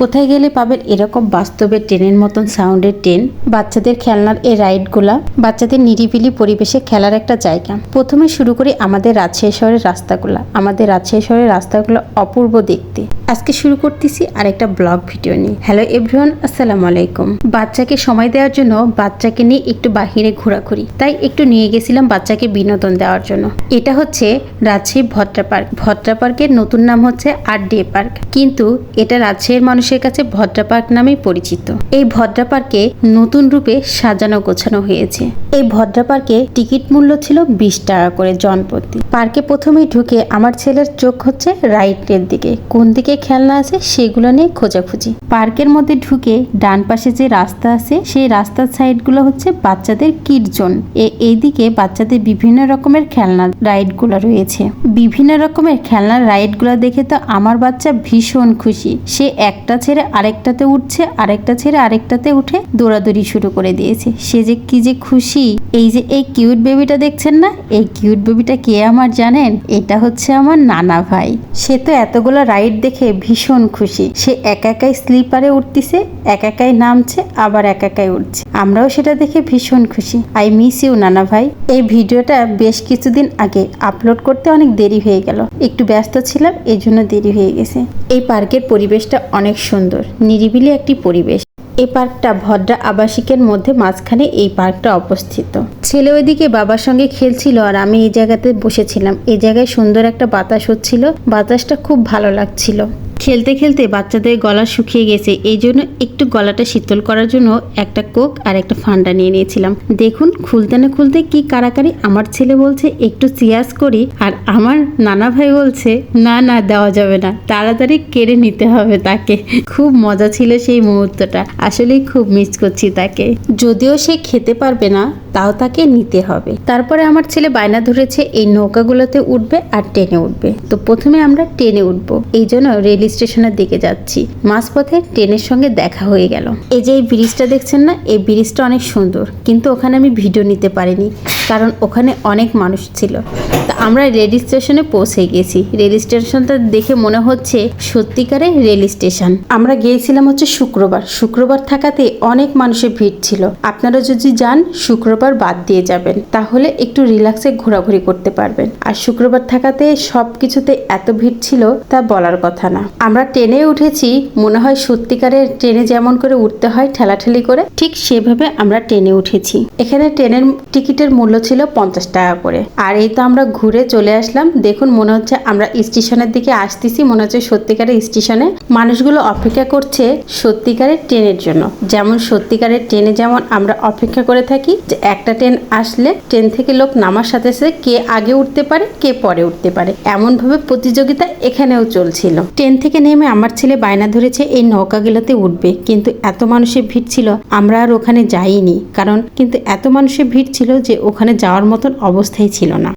কোথায় গেলে পাবেন এরকম বাস্তবে ট্রেনের মতন সাউন্ডের ট্রেন? বাচ্চাদের খেলনার এই রাইডগুলা বাচ্চাদের নিরিবিলি পরিবেশে খেলার একটা জায়গা। প্রথমে শুরু করি আমাদের রাজশাহী শহরের রাস্তাগুলা। আমাদের রাজশাহী শহরের রাস্তাগুলো অপূর্ব দেখতে। আজকে শুরু করতেছি আর একটা ব্লগ ভিডিও নিয়ে। হ্যালো এভরিওয়ান আসসালামু আলাইকুম। বাচ্চাকে সময় দেওয়ার জন্য বাচ্চাকে নিয়ে একটু বাহিরে ঘোরাঘুরি। তাই একটু নিয়ে গেছিলাম বাচ্চাকে বিনোদন দেওয়ার জন্য। এটা হচ্ছে রাজশাহী ভদ্রা পার্ক। ভদ্রা পার্কের নতুন নাম হচ্ছে আর ডে পার্ক কিন্তু এটা রাজশাহীর মানুষের কাছে ভদ্রা পার্ক নামেই পরিচিত। এই ভদ্রা পার্কে নতুন রূপে সাজানো গোছানো হয়েছে। এই ভদ্রা পার্কে টিকিট মূল্য ছিল বিশ টাকা করে জনপ্রতি। পার্কে প্রথমেই ঢুকে আমার ছেলের চোখ হচ্ছে রাইটের দিকে। কোন দিকে খেলনা আছে, সেগুলো নিয়ে খোঁজাখুঁজি। পার্কের মধ্যে ঢুকে ডান পাশে যে রাস্তা আছে, সেই রাস্তার সাইডগুলো হচ্ছে বাচ্চাদের কিট জোন। এইদিকে বাচ্চাদের বিভিন্ন রকমের খেলনা, রাইডগুলো রয়েছে। বিভিন্ন রকমের খেলনার রাইডগুলো দেখে তো আমার বাচ্চা ভীষণ খুশি। সে একটা ছেড়ে আরেকটাতে উঠছে, আরেকটা ছেড়ে আরেকটাতে উঠে দৌড়াদৌড়ি শুরু করে দিয়েছে। সে যে কি যে খুশি। এই যে এই কিউট বেবিটা দেখছেন না? এই কিউট বেবিটা কে আমার জানেন? এটা হচ্ছে আমার নানা ভাই। সে তো এতগুলো রাইড দেখে ভীষণ খুশি। সে একা একাই স্লিপারে উঠতেছে, এক একাই নামছে, আবার এক একাই উঠছে। আমরাও সেটা দেখে ভীষণ খুশি। আই মিস ইউ, নানা ভাই। এই ভিডিওটা বেশ কিছুদিন আগে আপলোড করতে অনেক দেরি হয়ে গেল। একটু ব্যস্ত ছিলাম এই জন্য দেরি হয়ে গেছে। এই পার্কের পরিবেশটা অনেক সুন্দর, নিরিবিলি একটি পরিবেশ। এই পার্কটা ভদ্রা আবাসিকের মধ্যে মাঝখানে এই পার্কটা অবস্থিত। ছেলে ওইদিকে বাবার সঙ্গে খেলছিল আর আমি এই জায়গাতে বসেছিলাম। এই জায়গায় সুন্দর একটা বাতাস হচ্ছিল। বাতাসটা খুব ভালো লাগছিল। খেলতে খেলতে বাচ্চাদের গলা শুকিয়ে গেছে। এই জন্য একটু গলাটা শীতল করার জন্য একটা কোক আর একটা ফান্ডা নিয়ে নিয়েছিলাম। দেখুন, খুলতে না খুলতে কি কারাকারি আমার ছেলে বলছে, একটু সিয়াস করি আর আমার নানা ভাই বলছে, না না, দেওয়া যাবে না, তাড়াতাড়ি কেড়ে নিতে হবে তাকে। খুব মজা ছিল সেই মুহূর্তটা। আসলেই খুব মিস করছি তাকে। যদিও সে খেতে পারবে না তাও তাকে নিতে হবে। তারপরে আমার ছেলে বায়না ধরেছে, এই নৌকাগুলোতে উঠবে আর ট্রেনে উঠবে। তো প্রথমে আমরা ট্রেনে উঠবো। এই জন্য রেল স্টেশনের দিকে যাচ্ছি। মাঝপথে ট্রেনের সঙ্গে দেখা হয়ে গেল। এই যে এই ব্রিজটা দেখছেন না, এই ব্রিজটা অনেক সুন্দর। কিন্তু ওখানে আমি ভিডিও নিতে পারিনি, কারণ ওখানে অনেক মানুষ ছিল। আমরা রেল স্টেশনে পৌঁছে গেছি। রেল স্টেশনটা দেখে মনে হচ্ছে সত্যিকারের রেল স্টেশন। আমরা গিয়েছিলাম হচ্ছে শুক্রবার। শুক্রবার থাকাতে অনেক মানুষের ভিড় ছিল। আপনারা যদি যান, শুক্রবার বাদ দিয়ে যাবেন। তাহলে একটু রিল্যাক্সে ঘোরাঘুরি করতে পারবেন। আর শুক্রবার থাকাতে সব কিছুতে এত ভিড় ছিল, তা বলার কথা না। আমরা ট্রেনে উঠেছি, মনে হয় সত্যিকারের ট্রেনে যেমন করে উঠতে হয়, ঠেলাঠেলি করে, ঠিক সেভাবে আমরা ট্রেনে উঠেছি। এখানে ট্রেনের টিকিটের মূল্য ছিল পঞ্চাশ টাকা করে। আর এই তো আমরা ঘুরে চলে আসলাম। দেখুন, মনে হচ্ছে আমরা স্টেশনের দিকে আসতেছি, মনে হচ্ছে সত্যিকারের স্টেশনে। মানুষগুলো অপেক্ষা করছে সত্যিকারের ট্রেনের জন্য। যেমন সত্যিকারের ট্রেনে যেমন আমরা অপেক্ষা করে থাকি, যে একটা ট্রেন আসলে ট্রেন থেকে লোক নামার সাথে সাথে কে আগে উঠতে পারে, কে পরে উঠতে পারে। এমনভাবে প্রতিযোগিতা এখানেও চলছিল। ট্রেন থেকে নেমে আমার ছেলে বায়না ধরেছে, এই নৌকাগুলোতে উঠবে। কিন্তু এত মানুষের ভিড় ছিল, আমরা আর ওখানে যাইনি। কারণ, কিন্তু এত মানুষের ভিড় ছিল যে ওখানে যাওয়ার মতন অবস্থাই ছিল না।